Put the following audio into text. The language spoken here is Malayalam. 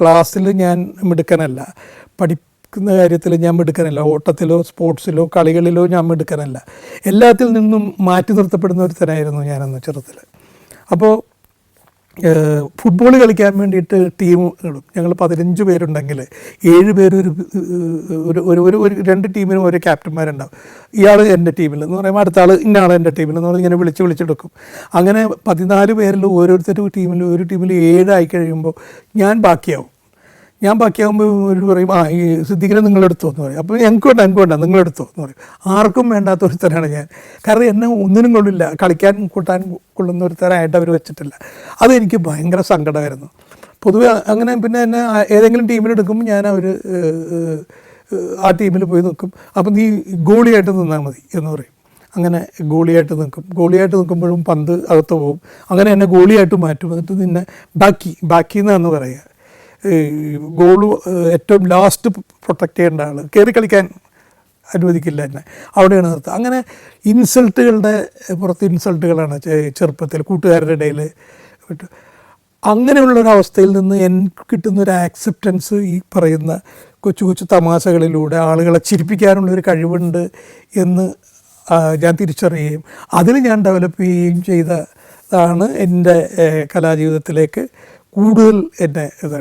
ക്ലാസ്സിൽ ഞാൻ മിടുക്കനല്ല. പഠിക്കുന്ന കാര്യത്തിൽ ഞാൻ മിടുക്കനല്ല. ഓട്ടത്തിലോ സ്പോർട്സിലോ കളികളിലോ ഞാൻ മിടുക്കനല്ല. എല്ലാത്തിൽ നിന്നും മാറ്റി നിർത്തപ്പെടുന്ന ഒരുത്തനായിരുന്നു ഞാനെന്ന് ചെറുത്തിൽ അപ്പോൾ ഫുട്ബോൾ കളിക്കാൻ വേണ്ടിയിട്ട് ടീമുകളും ഞങ്ങൾ പതിനഞ്ച് പേരുണ്ടെങ്കിൽ ഏഴ് പേര് ഒരു ഒരു ഒരു ഒരു ഒരു രണ്ട് ടീമിനും ഓരോ ക്യാപ്റ്റന്മാരുണ്ടാവും ഇയാൾ എന്റെ ടീമിൽ എന്ന് പറയുമ്പോൾ അടുത്ത ആൾ ഇന്ന ആൾ എന്റെ ടീമിൽ എന്ന് പറഞ്ഞ് ഇങ്ങനെ വിളിച്ച് വിളിച്ചെടുക്കും അങ്ങനെ പതിനാല് പേരിൽ ഓരോരുത്തരും ടീമിൽ ഒരു ടീമിൽ ഏഴായി കഴിയുമ്പോൾ ഞാൻ ബാക്കിയാവും. ഞാൻ ബാക്കിയാകുമ്പോൾ ഒരു പറയും ആ ഈ സിദ്ദിഖിനെ നിങ്ങളെടുത്തോ? എന്ന് പറയും. അപ്പോൾ ഞങ്ങൾക്ക് വേണ്ട എനിക്ക് വേണ്ട നിങ്ങളെടുത്തോ? എന്ന് പറയും. ആർക്കും വേണ്ടാത്ത ഒരുത്തരാണ് ഞാൻ. കാരണം എന്നെ ഒന്നിനും കൊള്ളില്ല. കളിക്കാൻ കൂട്ടാൻ കൊള്ളുന്ന ഒരുത്തരായിട്ട് അവർ വെച്ചിട്ടില്ല. അതെനിക്ക് ഭയങ്കര സങ്കടമായിരുന്നു. പൊതുവെ അങ്ങനെ പിന്നെ എന്നെ ഏതെങ്കിലും ടീമിലെടുക്കുമ്പോൾ ഞാൻ അവർ ആ ടീമിൽ പോയി നിൽക്കും അപ്പം നീ ഗോളിയായിട്ട് നിന്നാൽ മതി എന്ന് പറയും. അങ്ങനെ ഗോളിയായിട്ട് നിൽക്കും ഗോളിയായിട്ട് നിൽക്കുമ്പോഴും പന്ത് അകത്ത് പോകും. അങ്ങനെ എന്നെ ഗോളിയായിട്ട് മാറ്റും. എന്നിട്ട് നിന്നെ ബാക്കി ബാക്കി എന്നാണെന്ന് പറയുക ഗോൾ ഏറ്റവും ലാസ്റ്റ് പ്രൊട്ടക്റ്റ് ചെയ്യേണ്ട ആൾ കയറി കളിക്കാൻ അനുവദിക്കില്ല എന്നെ. അവിടെയാണ് നിർത്തുക. അങ്ങനെ ഇൻസൾട്ടുകളുടെ പുറത്ത് ഇൻസൾട്ടുകളാണ് ചെറുപ്പത്തിൽ കൂട്ടുകാരുടെ ഇടയിൽ ഒരു അങ്ങനെയുള്ളൊരവസ്ഥയിൽ നിന്ന് എനിക്ക് കിട്ടുന്ന ഒരു ആക്സെപ്റ്റൻസ് ഈ പറയുന്ന കൊച്ചു കൊച്ചു തമാശകളിലൂടെ ആളുകളെ ചിരിപ്പിക്കാനുള്ളൊരു കഴിവുണ്ട് എന്ന് ഞാൻ തിരിച്ചറിയുകയും അതിൽ ഞാൻ ഡെവലപ്പ് ചെയ്യുകയും ചെയ്തതാണ് എന്റെ കലാജീവിതത്തിലേക്ക് കൂടുതൽ എന്നെ ഇത്